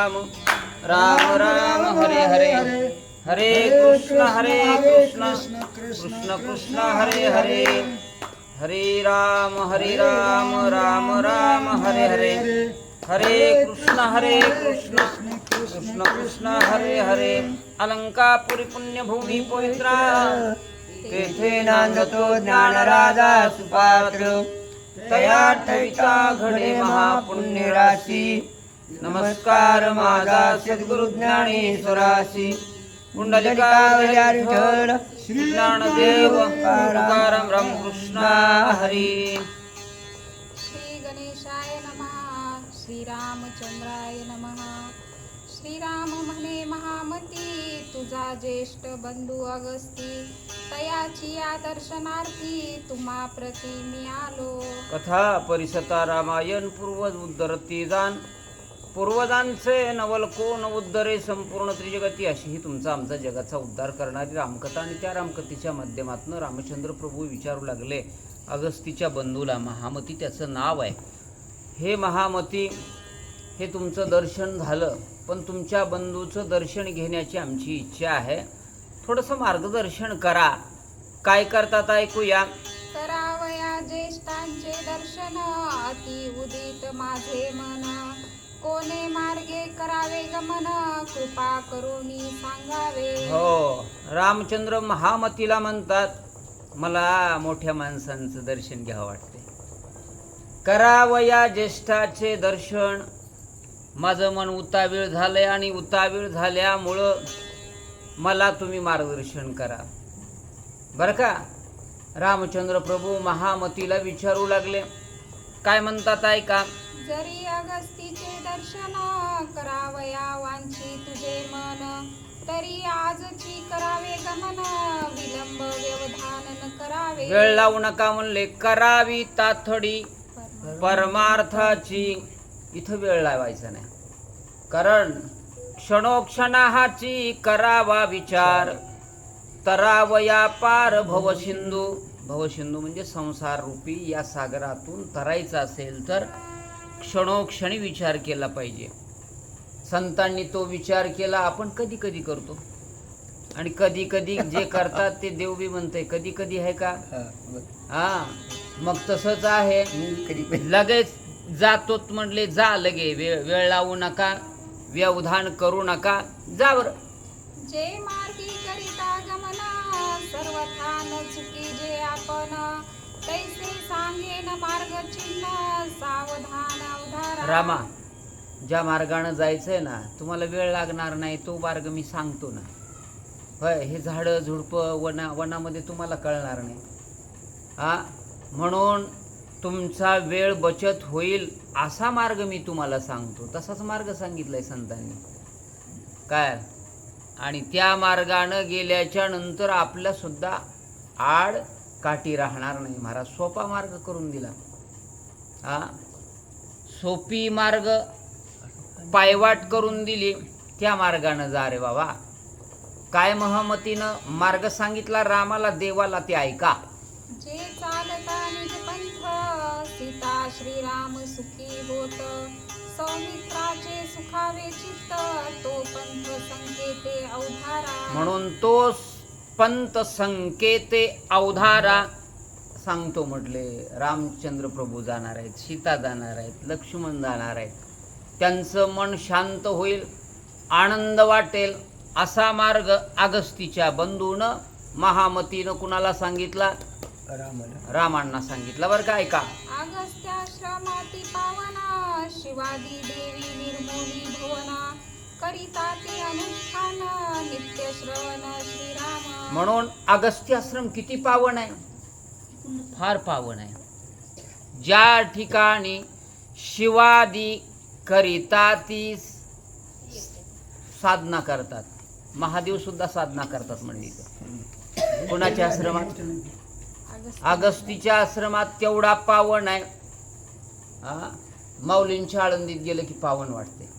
राम राम राम हरे हरे। हरे कृष्ण हरे कृष्ण। कृष्ण कृष्ण हरे हरे। हरे राम हरे राम राम राम हरे हरे। हरे कृष्ण हरे कृष्ण। कृष्ण कृष्ण हरे हरे। अलंकापुरी पुण्यभूमी पवित्रा। तेथे नांदतो ज्ञानराजा सुपात्र। तया ठेचा घडे नमस्कार माझा सद्गुरु ज्ञानेश्वराशी कुंडलिका विठ्ठल श्री ज्ञानदेव तुकाराम रामकृष्ण हरी. श्री गणेशाय नमः श्रीरामचंद्राय नमः. श्रीराम म्हणे महामती तुझा ज्येष्ठ बंधू अगस्ती. तयाची या दर्शनार्थी तुम्हा प्रती मी आलो. कथा परिसता रामायण पूर्वज उद्धरती जाण पूर्वजांचे नवलको नवोद्धरे उद्धरे संपूर्ण त्रिजगती अशी ही तुमचा आमचा जगाचा उद्धार करणारी रामकथा आणि त्या रामकथेच्या माध्यमातून रामचंद्र प्रभू विचारू लागले. अगस्तीच्या बंधूला महामती त्याचं नाव आहे. हे महामती हे तुमचं दर्शन झालं पण तुमच्या बंधूचं दर्शन घेण्याची आमची इच्छा आहे. थोडंसं मार्गदर्शन करा. काय करतात ऐकूया. करावया ज्येष्ठांचे दर्शन अति उदित माझे मन. कोणे मार्गे करावे गमन कृपा करुणी सांगावे. हो रामचंद्र महामतीला म्हणतात मला मोठ्या माणसांचं दर्शन घ्यावं वाटते करावया ज्येष्ठाचे दर्शन. माझं मन उतावीळ झालंय आणि उतावीळ झाल्यामुळं मला तुम्ही मार्गदर्शन करा. बरं का? रामचंद्र प्रभू महामतीला विचारू लागले. काय म्हणतात ऐका जरी अगस्तीचे दर्शन करावया वांची तुझे मन तरी आजची करावे गमन विलंब व्यवधान न करावे. वेळ लावू नका म्हणले करावी ताथडी परमार्थाची इथं वेळ लावायचा नाही. कारण क्षणोक्षणाची करावा विचार तरावया पार भवसिंधू भवसिंधू म्हणजे संसार रूपी या सागरातून तरायचं असेल तर क्षणोक्षणी विचार केला पाहिजे. संतांनी तो विचार केला आपण कधी कधी करतो. आणि कधी कधी जे करतात ते देव बी म्हणते कधी कधी आहे का? हा मग तसंच आहे. लगेच जातो म्हणले जा लगे वेळ वेळ लावू नका व्यवधान करू नका जा बरं. जे मार्गी करिता गमन सर्वथा न चुकी जे आपण. तैसे सांगेन मार्ग चिन्ह सावधान अवधारा। रामा ज्या मार्गानं जायचंय ना तुम्हाला वेळ लागणार नाही तो मार्ग मी सांगतो ना. होय हे झाडं झुडपं वना वनामध्ये तुम्हाला कळणार नाही. हा म्हणून तुमचा वेळ बचत होईल असा मार्ग मी तुम्हाला सांगतो. तसाच मार्ग सांगितलाय संतांनी. काय? आणि त्या मार्गानं गेल्याच्यानंतर आपल्या सुद्धा आड काठी राहणार नाही. महाराज सोपा मार्ग करून दिला. हा? सोपी मार्ग पायवाट करून दिली. त्या मार्गानं जा रे बाबा. काय महमतीनं मार्ग सांगितला रामाला देवाला ते ऐका. जे चालता निज पंथ सीता श्रीराम सुखी होत. सौमित्राचे सुखावे चित्त तो पंथ संकेते अवधारा. म्हणून तो पंत संकेते अवधारा सांगतो म्हटले. रामचंद्र प्रभू जाणार आहेत सीता जाणार आहेत लक्ष्मण जाणार आहेत. त्यांचं मन शांत होईल आनंद वाटेल असा मार्ग अगस्तीच्या बंधूनं महामतीनं कुणाला सांगितला? रामांना. सांगितलं बरं का ऐका. अगस्त्याश्रमाती पावना शिवादी देवी निर्मोही भुवना. करिता ते अनुष्ठान नित्य श्रवण श्रीराम. म्हणून अगस्त्य आश्रम किती पावन आहे? फार पावन आहे. ज्या ठिकाणी शिवादी करिता ती साधना करतात महादेव सुद्धा साधना करतात म्हणजे कोणाच्या आश्रमात? अगस्तीच्या आश्रमात तेवढा पावन आहे. माऊलींच्या आळंदीत गेलं की पावन वाटते.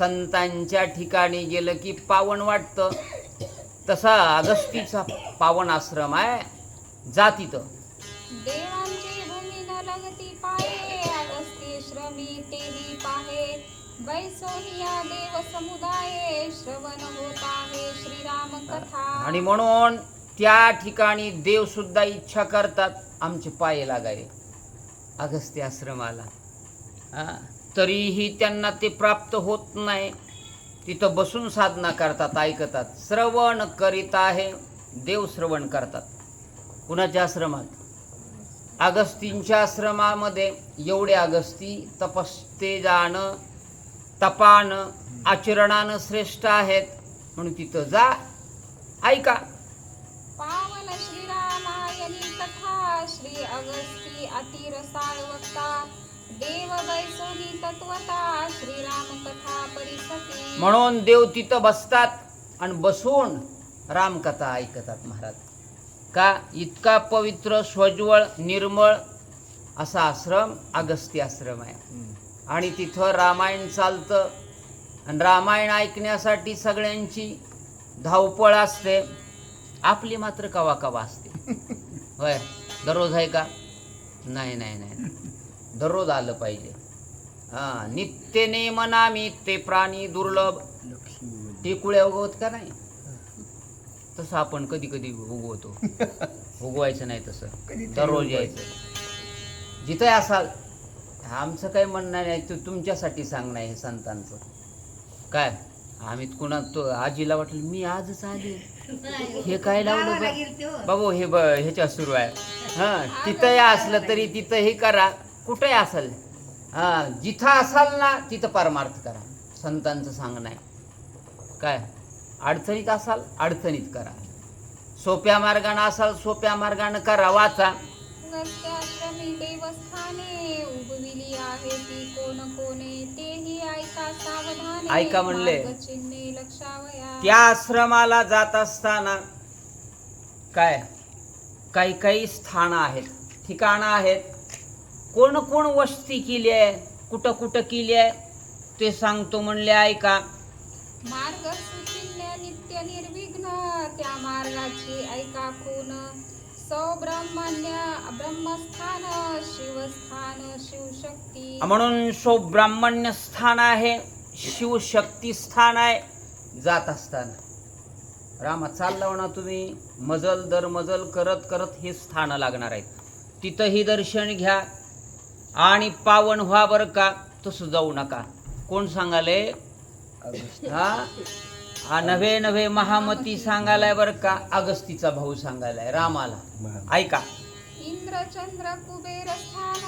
संतांच्या ठिकाणी गेलं की पावन वाटतं. तसा अगस्तीचा पावन आश्रम आहे जा तिथं देवांचे भूमी न लगती पाहे अगस्ती श्रमी तेही पाहे. बैसोनिया देव समुदाय श्रवण होत आहे श्रीराम कथा. आणि म्हणून त्या ठिकाणी देव सुद्धा इच्छा करतात आमचे पाय लागावे. अगस्त्य आश्रमाला. हा, तरीही त्यांना ते प्राप्त होत नाही. तिथं बसून साधना करतात ऐकतात. श्रवण करीत आहे देव श्रवण करतात. कुणाच्या आश्रमात? अगस्तींच्या आश्रमामध्ये एवढे अगस्ती तपस्ते जाणं तपानं आचरणानं श्रेष्ठ आहेत. म्हणून तिथं जा ऐका. पावन श्रीरामायणी कथा श्री अगस्ती अतिरसाळ वक्ता. देव तत्वता परिसती म्हणून देव तिथं बसतात आणि बसून रामकथा ऐकतात महाराज. का इतका पवित्र स्वज्वळ निर्मळ असा आश्रम अगस्ती आश्रम आहे. आणि तिथं रामायण चालतं. आणि रामायण ऐकण्यासाठी सगळ्यांची धावपळ असते. आपली मात्र कवा कवा असते. होय दररोज आहे का? नाही नाही नाही. दररोज आलं पाहिजे. हा नित्य नेमनामी ते प्राणी दुर्लभ. टिकुळ्या उगवत का नाही? तसं आपण कधी कधी उगवतो. उगवायचं नाही तसं. दररोज यायचं. जिथं असाल आमचं काही म्हणणं नाही तू तुमच्यासाठी सांगणं हे संतांचं. काय? आम्ही कुणा तो आजीला वाटलं मी आजच आले. हे काय लावलं बाबू हे ब ह्याच्या सुरू आहे. हां तिथंही असलं तरी तिथंही करा. कुठंही असेल? हां जिथं असाल ना तिथं परमार्थ करा. संतांचं सांगणं आहे. काय? अडचणीत असाल अडचणीत करा. सोप्या मार्गानं असाल सोप्या मार्गानं करा वाचा. अगस्त्याश्रमी देवस्थाने उगविली आहे ती कोण कोणे तेही ऐका सावधाने. ऐका म्हणले. त्या आश्रमाला जात असताना काय? काही काही स्थानं आहेत ठिकाणं आहेत. कोण कोण वस्ती केली आहे? कुठं कुठं केली आहे? ते सांगतो म्हणले ऐका. मार्ग नित्य निर्विघ्न त्या मार्गाची ऐका खून. सौब्रह्मण्य ब्रह्मस्थान शिवस्थान शिवशक्ती. म्हणून सो ब्राह्मण्य स्थान आहे शिवशक्ती स्थान आहे जात असताना. रामा चालला ना तुम्ही. मजल दर मजल करत करत हे स्थानं लागणार आहेत. तिथंही दर्शन घ्या. आणि पावन व्हा बरं का तसं जाऊ नका. कोण सांगाले? हा हा नव्हे नव्हे महामती सांगायलाय बरं का अगस्तीचा भाऊ सांगायलाय रामाला. ऐका. इंद्र चंद्र कुबेर स्थान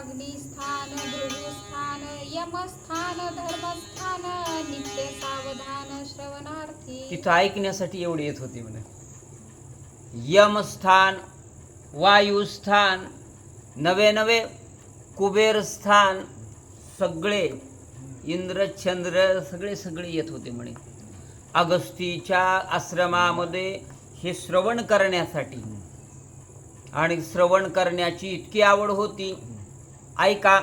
अग्निस्थान भृगुस्थान यमस्थान धर्मस्थान नित्य सावधान श्रवणार्थी. तिथं ऐकण्यासाठी एवढे येत होते म्हणे. यमस्थान वायुस्थान नवे नवे कुबेरस्थान सगळे इंद्र चंद्र सगळे सगळे येत होते म्हणे. अगस्तीच्या आश्रमामध्ये हे श्रवण करण्यासाठी. आणि श्रवण करण्याची इतकी आवड होती. ऐका.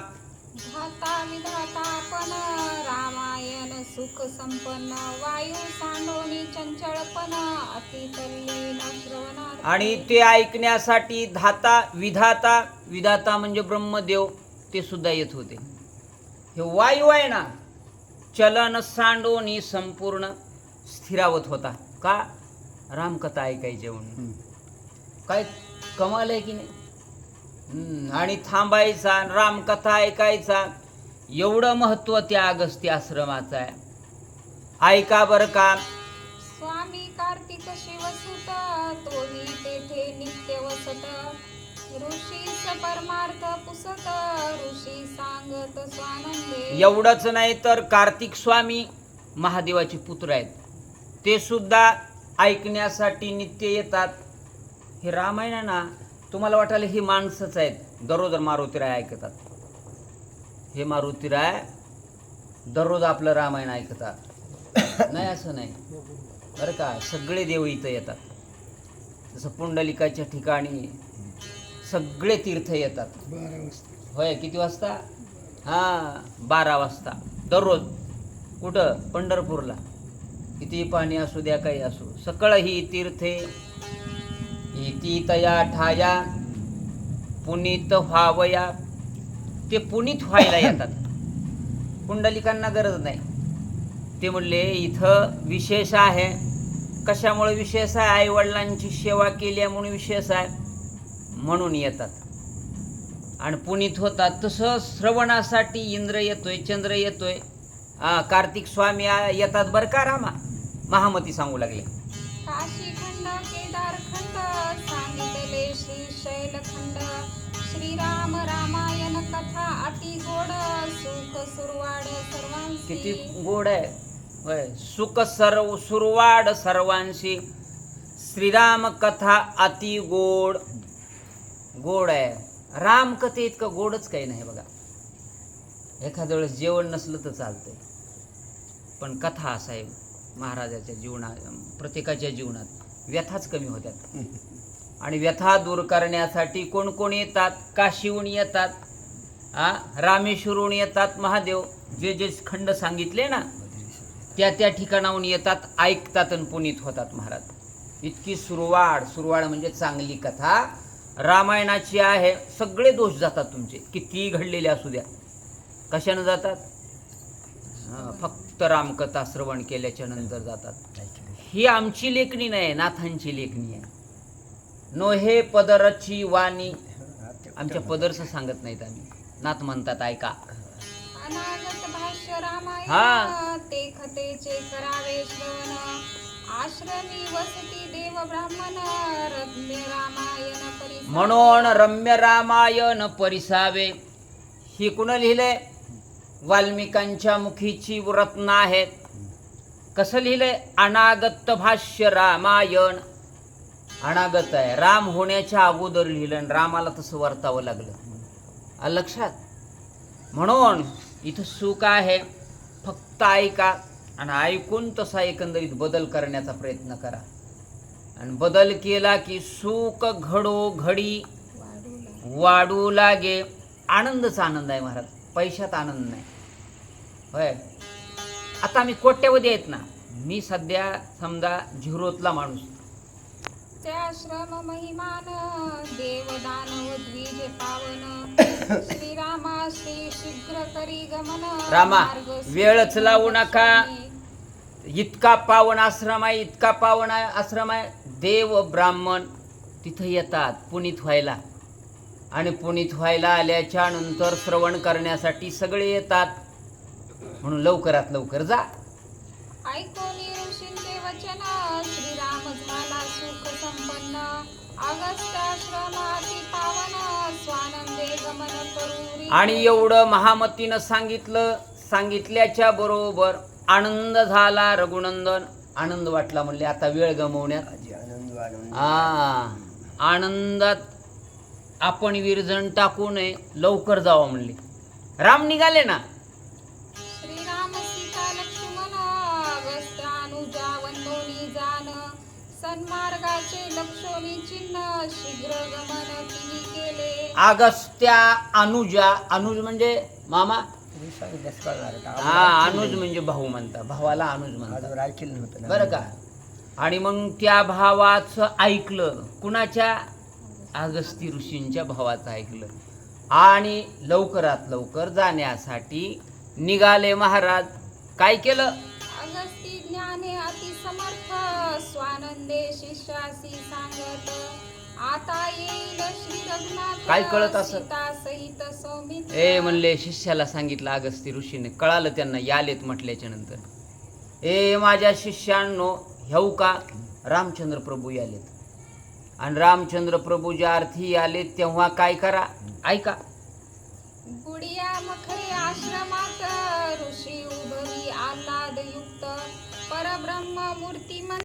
रामायण सुख संपन्न वायू सांडोनी चंचळपण आणि ते ऐकण्यासाठी धाता विधाता विधाता म्हणजे ब्रह्मदेव. ते सुद्धा येत होते. हे वायू आहे ना चलन सांडोनी संपूर्ण स्थिरावत होता. का? रामकथा ऐकायची म्हणून काय कमाल आहे की नाही? हम्म, आणि थांबायचा रामकथा ऐकायचा एवढं महत्त्व त्या अगस्ती आश्रमाचं आहे. ऐका बरं का. स्वामी कार्तिक शिवसुत तोही तेथे नित्य वसत ऋषीस परमार्थ पुसत ऋषी सांगत स्वानंदे. एवढंच नाही तर कार्तिक स्वामी महादेवाचे पुत्र आहेत. ते सुद्धा ऐकण्यासाठी नित्य येतात. हे रामायण ना तुम्हाला वाटायला ही माणसंच आहेत. दररोज मारुतीराय ऐकतात. हे मारुतीराय दररोज आपलं रामायण ऐकतात. नाही असं नाही. बरं का? सगळे देव इथं येतात. जसं पुंडलिकाच्या ठिकाणी सगळे तीर्थ येतात. होय किती वाजता? हां बारा वाजता. दररोज. कुठं? पंढरपूरला. किती पाणी असू द्या काही असू. सकळ ही तीर्थे. इति तया ठाया. पुनीत व्हावया. ते पुनीत व्हायला येतात. पुंडलिकांना गरज नाही. ते म्हणले इथं विशेष आहे. कशामुळे विशेष आहे? आई वडिलांची सेवा केली म्हणून विशेष आहे. म्हणून येतात. आणि पुनीत होतात तसं श्रवणासाठी इंद्र येतोय चंद्र येतोय. कार्तिक स्वामी येतात बरं का रामा? महामती सांगू लागले. काशी खंड केदार खंड सांगितले श्री शैलखंड. श्रीराम रामायण कथा अति गोड सुख सुरवाड किती गोड आहे. सुख सर्व सुरवाड सर्वांशी. श्रीराम कथा अति गोड. गोड आहे. रामकथे इतकं गोडच काही नाही बघा. एखाद्या वेळेस जेवण नसलं तर चालतंय. पण कथा असा आहे महाराजाच्या जीवनात प्रत्येकाच्या जीवनात व्यथाच कमी होत्यात. आणि व्यथा दूर करण्यासाठी कोण कोण येतात? काशीहून येतात. आ? रामेश्वरहून येतात. महादेव. जे जे खंड सांगितले ना त्या त्या ठिकाणाहून येतात ऐकतात आणि पुनीत होतात महाराज. इतकी सुरवाड सुरवाड म्हणजे चांगली कथा. रामायणाची आहे सगळे दोष जातात तुमचे. किती घडलेले असू द्या. कशानं जातात? फक्त रामकथा श्रवण केल्याच्यानंतर जातात. ही आमची लेखणी नाही नाथांची लेखणी आहे. नोहे पदरची वाणी. आमच्या पदरचं सांगत नाहीत आम्ही. नाथ म्हणतात ऐका. हा. ते खतेचे करावे श्रवण. आश्रमी वसती देव ब्राह्मण रम्य रामायण. म्हणून रम्य रामायण परिसावे. ही कुण लिहिलंय वाल्मिकांच्या मुखीची रत्न आहेत. कसं लिहिले? अनागत भाष्य रामायण. अनागत आहे. राम होण्याच्या अगोदर लिहिलं आणि रामाला तसं वर्तावं लागलं. लक्षात? म्हणून इथं सुख आहे. फक्त ऐका आणि ऐकून तसा एकंदरीत बदल करण्याचा प्रयत्न करा. आणि बदल केला की सुख घडो घडी वाढू लागे. आनंदच आनंद आहे महाराज. पैशात आनंद नाही. होय. आता मी कोट्यवधी आहेत ना मी सध्या समजा झिरोतला माणूस. त्या श्रम महिमान देव दानव द्विज पावन. श्रीरामा श्री शीघ्र करी गमन. रामा, वेळच लावू नका. इतका पावन आश्रम आहे इतका पावन आश्रम आहे. देव ब्राह्मण तिथं येतात पुनीत व्हायला. आणि पुनीत व्हायला आल्याच्यानंतर श्रवण करण्यासाठी सगळे येतात. म्हणून लवकरात लवकर जा. ऐकोनी ऋषींचे वचन श्रीरामच मला सुख संपन्न अगस्त्याश्रमाती पावन स्वानंदे गमन करूरी. आणि एवढं महामतीनं सांगितलं सांगितल्याच्या बरोबर आनंद झाला रघुनंदन. आनंद वाटला म्हणले आता वेळ गमवण्यात. आ आनंदात आपण विरजण टाकू नये लवकर जावं म्हणले. राम निघाले ना? श्रीराम सीता लक्ष्मण अगस्त्यानुजा वंदोनी जान. सन्मार्गाचे लक्षोनी चिन्ह शीघ्र गमन तिने केले. आगस्त्या अनुजा अनुज म्हणजे मामा? हा अनुज म्हणजे भाऊ म्हणता. भावाला अनुज म्हणतात बरं का? आणि मग त्या भावाचं ऐकलं. कुणाच्या? अगस्ती ऋषींच्या भावाचं ऐकलं. आणि लवकरात लवकर जाण्यासाठी निघाले महाराज. काय केलं? अगस्ती ज्ञाने अति समर्थ स्वानंदे शिष्यासी सांगत आता रघुनाथ काय कळत असं? सीता सहित सौमित्र. ए म्हणले शिष्याला सांगितलं अगस्ती ऋषीने. कळालं त्यांना यालेत म्हटल्याच्या नंतर. ए माझ्या शिष्यांनो ह्यऊ का? रामचंद्र प्रभू यालेत. आणि रामचंद्र प्रभू ज्या अर्थी आलेत तेव्हा काय करा? ऐका. गुडिया मखरे आश्रमात ऋषी उभवी आल्हाद युक्त परब्रह्म मूर्ती